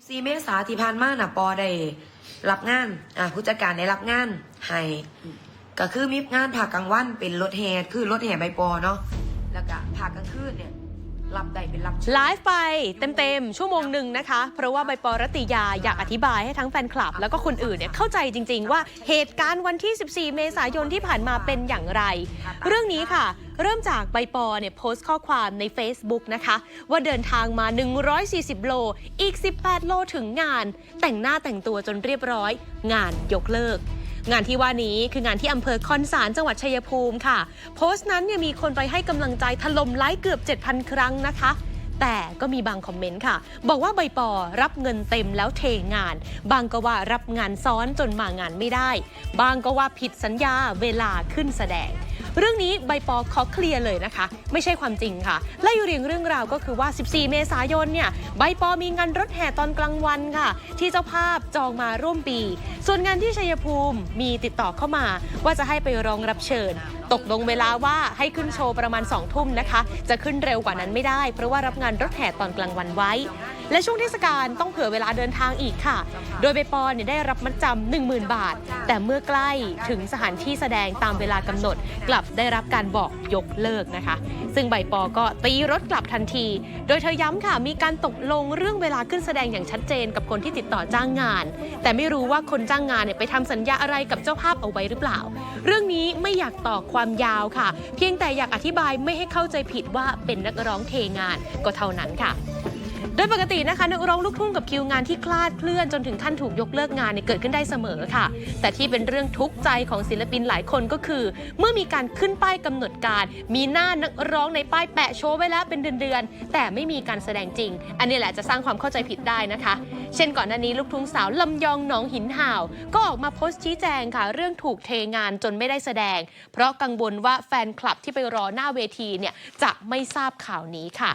14 เมษาที่ผ่านมาน่ะปอได้รับงาน อะผู้จัดการได้รับงานให้ก็คือมีงานภาคกลางวันเป็นรถแห่คือรถแห่ใบปอเนาะแล้วก็ภาคกลางคืนเนี่ย รับได้เป็นรับไลฟ์ไปเต็มๆ ชั่วโมงหนึ่งนะคะ เพราะว่าใบปอรตติยาอยากอธิบายให้ทั้งแฟนคลับ แล้วก็คนอื่นเนี่ยเข้าใจจริง ๆ ว่าเหตุการณ์วันที่ 14 เมษายนที่ผ่านมาเป็นอย่างไร เรื่องนี้ค่ะ เริ่มจากใบปอเนี่ยโพสต์ข้อความใน Facebook นะคะ ว่าเดินทางมา 140 โล อีก 18 โลถึงงาน แต่งหน้าแต่งตัวจนเรียบร้อย งานยกเลิก งานที่ว่านี้คืองานที่อำเภอคอนสารจังหวัดชัยภูมิค่ะ โพสต์นั้นเนี่ยมีคนไปให้กำลังใจถล่มไลค์เกือบ 7,000 ครั้งนะคะ แต่ก็มีบางคอมเมนต์ค่ะ บอกว่าใบปอรับเงินเต็มแล้วเทงาน บางก็ว่ารับงานซ้อนจนมางานไม่ได้ บางก็ว่าผิดสัญญาเวลาขึ้นแสดง เรื่องนี้ใบปอขอเคลียร์เลยนะคะ ไม่ใช่ความจริงค่ะไล่เรียงเรื่องราวก็คือว่า 14 เมษายนเนี่ยใบปอมีงานรถแห่ตอนกลางวันค่ะ ที่เจ้าภาพจองมาร่วมปี ส่วนงานที่ชัยภูมิมีติดต่อเข้ามา ว่าจะให้ไปรองรับเชิญ ตกลงเวลาว่าให้ขึ้นโชว์ประมาณ2ทุ่มนะคะ จะขึ้นเร็วกว่านั้นไม่ได้ เพราะว่ารับงานรถแห่ตอนกลางวันไว้ และช่วงเทศกาลต้องเผื่อเวลาเดินทางอีกค่ะ โดยใบปอเนี่ยได้รับมัดจำ10,000 บาท แต่เมื่อใกล้ถึงสถานที่แสดงตามเวลากำหนด กลับได้รับการบอกยกเลิกนะคะ ซึ่งใบปอก็ตีรถกลับทันที โดยเธอย้ำค่ะมีการตกลงเรื่องเวลาขึ้นแสดงอย่างชัดเจนกับคนที่ติดต่อจ้างงาน แต่ไม่รู้ว่าคนจ้างงานเนี่ยไปทำสัญญาอะไรกับเจ้าภาพเอาไว้หรือเปล่า เรื่องนี้ไม่อยากต่อความความยาวค่ะ เพียงแต่อยากอธิบายไม่ให้เข้าใจผิดว่าเป็นนักร้องเทงานก็เท่านั้นค่ะ ดยปกตินะคะนักร้องลูกทุ่งกับคิวงานที่คลาดเคลื่อนจนถึงขั้นถูกยกเลิกงานเนี่ยเกิดขึ้นได้เสมอค่ะ แต่ที่เป็นเรื่องทุกข์ใจของศิลปินหลายคนก็คือ เมื่อมีการขึ้นป้ายกำหนดการ มีหน้านักร้องในป้ายแปะโชว์ไว้แล้วเป็นเดือนๆแต่ไม่มีการแสดงจริง อันนี้แหละจะสร้างความเข้าใจผิดได้นะคะ เช่นก่อนหน้านี้ลูกทุ่งสาวลำยองหนองหินห่าว ก็ออกมาโพสต์ชี้แจงค่ะ เรื่องถูกเทงานจนไม่ได้แสดง เพราะกังวลว่าแฟนคลับที่ไปรอหน้าเวทีเนี่ยจะไม่ทราบข่าวนี้ค่ะ